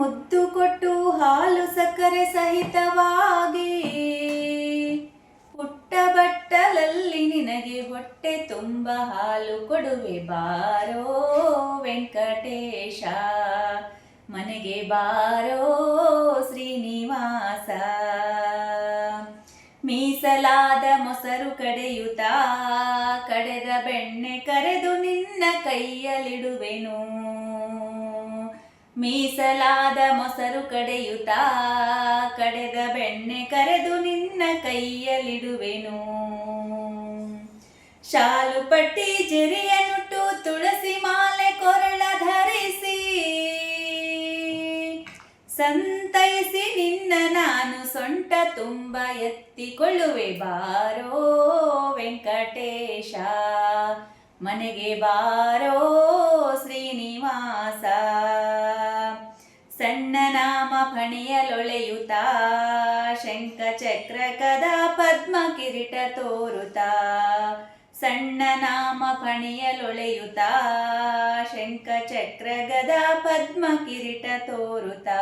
ಮುದ್ದು ಕೊಟ್ಟು ಹಾಲು ಸಕ್ಕರೆ ಸಹಿತವಾಗಿ. ಪುಟ್ಟ ಬಟ್ಟಲಲ್ಲಿ ನಿನಗೆ ಹೊಟ್ಟೆ ತುಂಬ ಹಾಲು ಕೊಡುವೆ ಬಾರೋ ವೆಂಕಟೇಶ. ಮನೆಗೆ ಬಾರೋ ಶ್ರೀನಿವಾಸ. ಮೀಸಲಾದ ಮೊಸರು ಕಡೆಯುತ್ತಾ, ಕಡೆದ ಬೆಣ್ಣೆ ಕರೆದು ನಿನ್ನ ಕೈಯಲ್ಲಿಡುವೆನು. ಮೀಸಲಾದ ಮೊಸರು ಕಡೆಯುತ್ತಾ, ಕಡೆದ ಬೆಣ್ಣೆ ಕರೆದು ನಿನ್ನ ಕೈಯಲ್ಲಿಡುವೆನು. ಶಾಲು ಪಟ್ಟಿ ಜೆರಿಯ ನುಟ್ಟು ತುಳಸಿ ಮಾಲೆ ಕೊರಳ ಧರಿಸಿ, ಸಂತೈಸಿ ನಿನ್ನ ನಾನು ಸೊಂಟ ತುಂಬ ಎತ್ತಿಕೊಳ್ಳುವೆ. ಬಾರೋ ವೆಂಕಟೇಶ, ಮನೆಗೆ ಬಾರೋ ಶ್ರೀನಿವಾಸ. ನಾಮ ಫಣಿಯಲೊಳೆಯುತ್ತಾ ಶಂಖ ಚಕ್ರ ಕದ ಪದ್ಮ ಕಿರೀಟ ತೋರುತ್ತಾ, ಸಣ್ಣ ನಾಮ ಫಣಿಯಲೊಳೆಯುತ್ತಾ ಶಂಖ ಚಕ್ರ ಗದ ಪದ್ಮ ಕಿರೀಟ ತೋರುತ್ತಾ.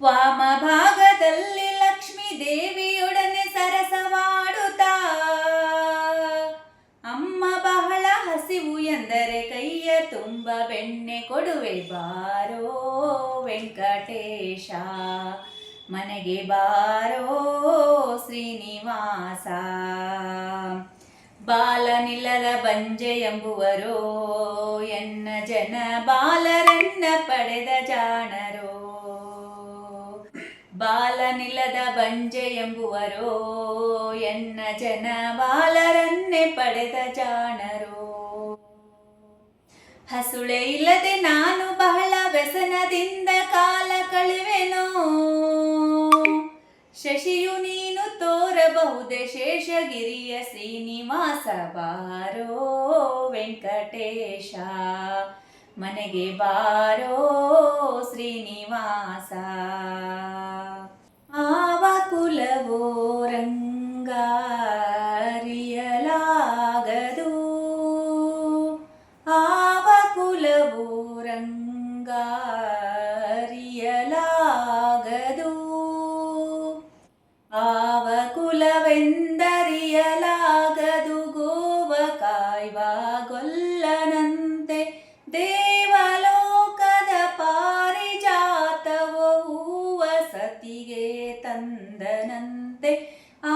ವಾಮ ಭಾಗದಲ್ಲಿ ಲಕ್ಷ್ಮೀ ದೇವಿಯೊಡನೆ ಸರಸವಾಡುತ್ತಾ, ಅಮ್ಮ ಬಹಳ ಹಸಿವು ಎಂದರೆ ಕೈಯ ತುಂಬ ಬೆಣ್ಣೆ ಕೊಡುವೆ ಬಾರೋ ವೆಂಕಟೇಶ. ಮನೆಗೆ ಬಾರೋ ಶ್ರೀನಿವಾಸ. ಬಾಲನಿಲ್ಲದ ಬಂಜೆ ಎಂಬುವರೋ, ಎನ್ನ ಜನ ಬಾಲರನ್ನ ಪಡೆದ ಜಾಣರೋ. ಬಾಲನಿಲ್ಲದ ಬಂಜೆ ಎಂಬುವರೋ, ಎನ್ನ ಜನ ಬಾಲರನ್ನೇ ಪಡೆದ ಜಾಣರೋ. ಹಸುಳೆ ಇಲ್ಲದೆ ನಾನು ಬಹಳ ವ್ಯಸನದಿಂದ ಕಾಲ ಕಳಿವೆನೋ. ಶಶಿಯು ನೀನು ತೋರಬಹುದೇ ಶೇಷಗಿರಿಯ ಶ್ರೀನಿವಾಸ ಬಾರೋ ವೆಂಕಟೇಶ. ಮನೆಗೆ ಬಾರೋ ಶ್ರೀನಿವಾಸ. ಆವ ಕುಲವೋ ರಂಗಾರಿಯಲಾಗದು ಕುಲವೆಂದರಿಯಲಾಗದು ಗೋವ ಕಾಯ್ವ ಗೊಲ್ಲನಂತೆ ದೇವಲೋಕದ ಪಾರಿಜಾತವ ಹೂವ ಸತಿಗೆ ತಂದನಂತೆ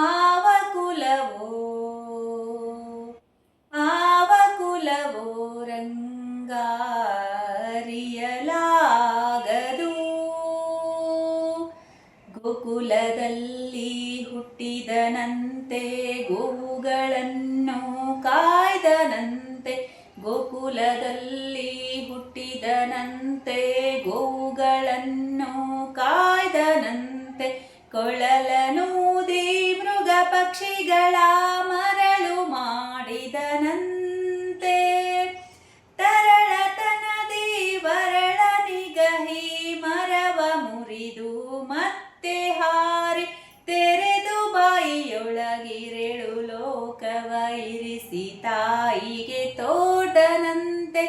ಆವ ಕುಲವೋ ಆವ ಕುಲವೋ ರಂಗಾರಿಯಲಾಗದು ಗೋಕುಲದಲ್ಲಿ ಹುಟ್ಟಿದನಂತೆ, ಗೋವುಗಳನ್ನು ಕಾಯ್ದನಂತೆ, ಗೋಕುಲದಲ್ಲಿ ಹುಟ್ಟಿದನಂತೆ, ಗೋವುಗಳನ್ನು ಕಾಯ್ದನಂತೆ ಕೊಳಲನೂದಿ ಮೃಗ ಪಕ್ಷಿಗಳ ಮರಳು ಮಾಡಿದನಂತೆ. ತರಳತನದಿ ವರಳ ನಿಗಹಿ ಮರವ ಮುರಿದು ಮತ್ತೆ ಹಾರಿ ತೆರೆದು ಬಾಯಿಯೊಳಗಿರೆಳು ಲೋಕವ ಇರಿಸಿ ತಾಯಿಗೆ ತೋಟನಂತೆ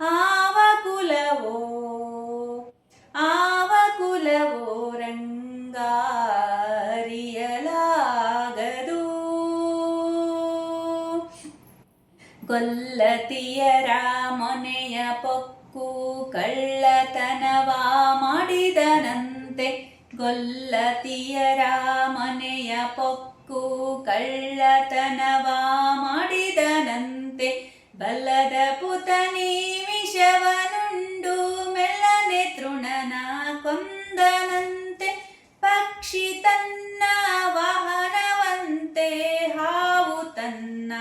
ಆವ ಕುಲವೋ ಆವ ಕುಲವೋ ರಂಗಾರಿಯಲಾಗದು. ಕೊಲ್ಲತಿಯರ ಮೊನೆಯ ಪೊಕ್ಕು ಕಳ್ಳತನವ ಮಾಡಿದನಂತೆ ಗೊಲ್ಲತಿಯರ ಮನೆಯ ಪೊಕ್ಕು ಕಳ್ಳತನವ ಮಾಡಿದನಂತೆ. ಬಲ್ಲದ ಪುತನಿ ವಿಷವನುಂಡು ಮೆಲ್ಲನೆ ತೃಣನ ಕೊಂದನಂತೆ. ಪಕ್ಷಿ ತನ್ನ ವಾಹನವಂತೆ, ಹಾವು ತನ್ನ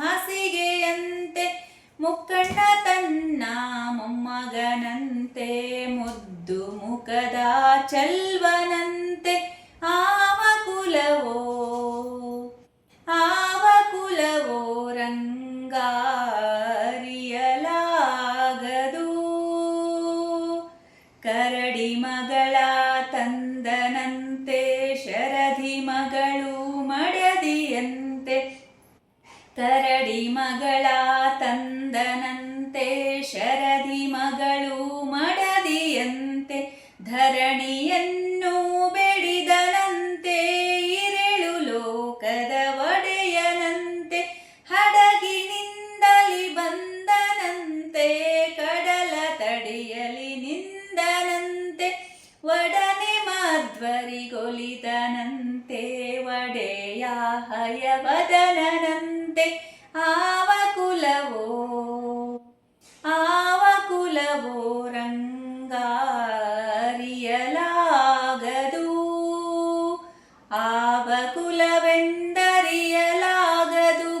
ಹಾಸಿಗೆಯಂತೆ. ಮುಕ್ಕಣ್ಣ ತನ್ನ ಮೊಮ್ಮಗನಂತೆ, ಮುದ್ದು ಮುಖದ ಚಲ್ವನಂತೆ. ಕರಡಿ ಮಗಳ ತಂದನಂತೆ ಶರಧಿ ಮಗಳು ಮಡದಿಯಂತೆ. ಕರಡಿ ಮಗಳ ಮಧ್ವರಿಗೊಲಿದನಂತೆ ಒಡೆಯ ಹಯವದನಂತೆ ಆವ ಕುಲವೋ ಆವ ಕುಲವೋ ರಂಗಾರಿಯಲಾಗದು ಆವ ಕುಲವೆಂದರಿಯಲಾಗದು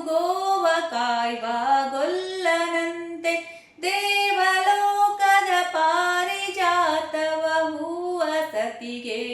ಗೋವ ಕಾಯ್ವ ಗೊಲ್ಲನಂತೆ ದೇವಲೋಕದ ಪಾರಿಜಾತವ ಹೂವ ಸತಿಗೆ.